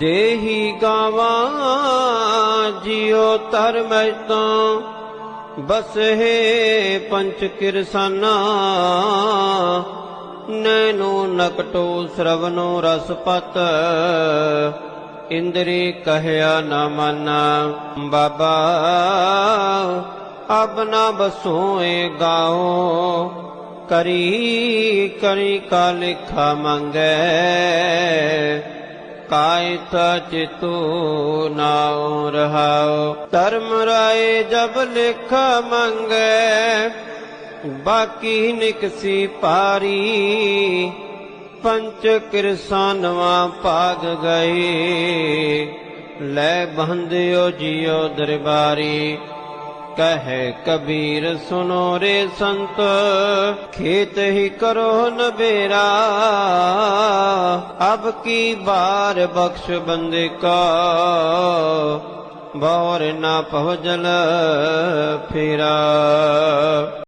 ਦੇਹੀ ਗਾਵਾਂ, ਜਿਉ ਧਰਮ ਤੋਂ ਬਸਹਿ ਪੰਚ ਕਿਰਸਾਨਾ। ਨੈਨੋ ਨਕਟੋ ਸ਼ਰਵਨੋ ਰਸਪਤ ਇੰਦਰੀ ਕਹਿਆ ਨਾ ਮਾਨਾ। ਬਾਬਾ, ਅਬ ਨਾ ਬਸੋਏ ਗਾਓ, ਕਰੀ ਕਰੀ ਕਾ ਲਿਖਾ ਮੰਗੈ। ਕਾਇਤ ਚਿਤੂ ਨਾਉ ਰਹਾਉ। ਧਰਮ ਰਾਏ ਜਬ ਲਿਖ ਮੰਗੈ, ਬਾਕੀ ਨਿਕਸੀ ਪਾਰੀ ਪੰਚ ਕਿਰਸਾਨਵਾ ਭਾਗ ਗਏ, ਲੈ ਬੰਧਿਓ ਜਿਉ ਦਰਬਾਰੀ। ਕਹੇ ਕਬੀਰ ਸੁਨੋ ਰੇ ਸੰਤ, ਖੇਤ ਹੀ ਕਰੋ ਨਬੇਰਾ ਅਬ ਕੀ ਬਾਰ ਬਖਸ਼ ਬੰਦੇ ਕਾ ਬੌਰ ਨਾ ਪਵਜਲ ਫੇਰਾ।